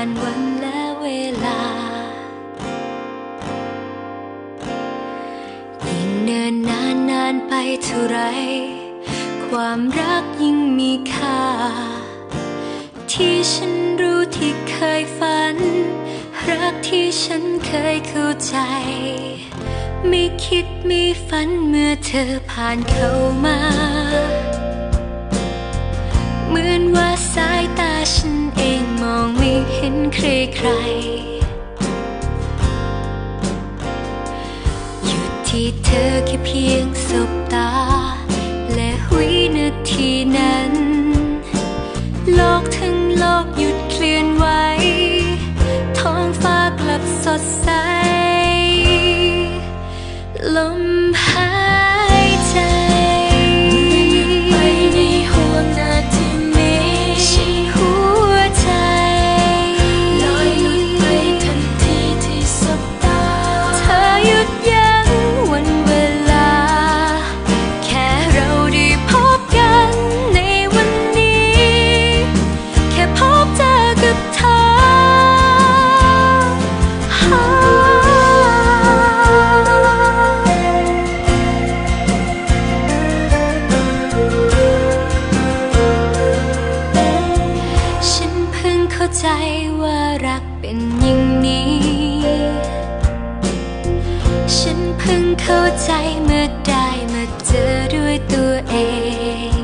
านวันและเวลา ยิ่งเนินนานนานไปเท่าไร ความรักยิ่งมีค่า ที่ฉันรู้ที่เคยฝัน รักที่ฉันเคยเข้าใจ ไม่คิดไม่ฝันเมื่อเธอผ่านเข้ามา ใครใคร หยุดที่เธอแค่เพียงสบตา และวินาทีนั้น โลกทั้งโลกหยุดเคลื่อนไหวท้องฟ้ากลับสดใส เป็นอย่างนี้ ฉันเพิ่งเข้าใจเมื่อได้มาเจอด้วยตัวเอง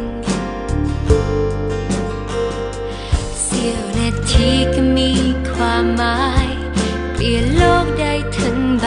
เสี้ยวนาทีก็มีความหมาย เปลี่ยนโลกได้ทั้งใบ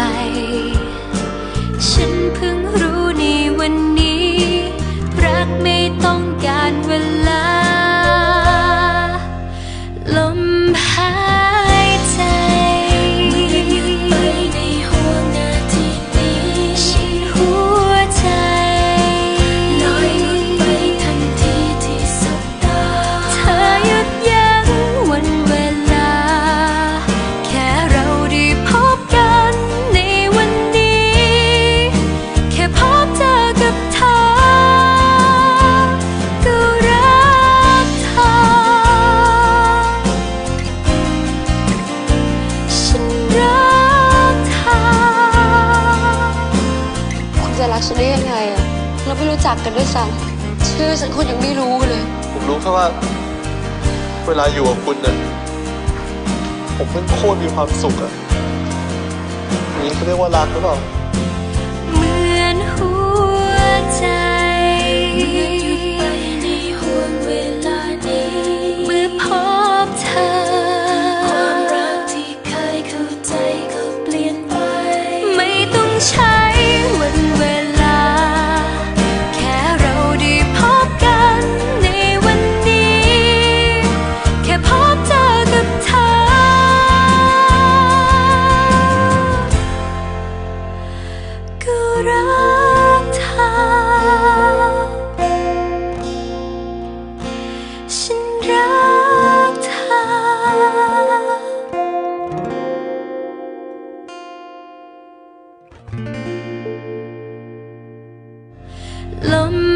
ได้ยังไงอะเราไม่รู้จักกันด้วยซ้ำชื่อฉันคุณยังไม่รู้เลย ผมรู้แค่ว่า เวลาอยู่กับคุณเนี่ยผมเป็นโคตรมีความสุขอะอย่างนี้เขาเรียกว่ารักหรือเปล่า เหมือนหัวใจ รักเธอลม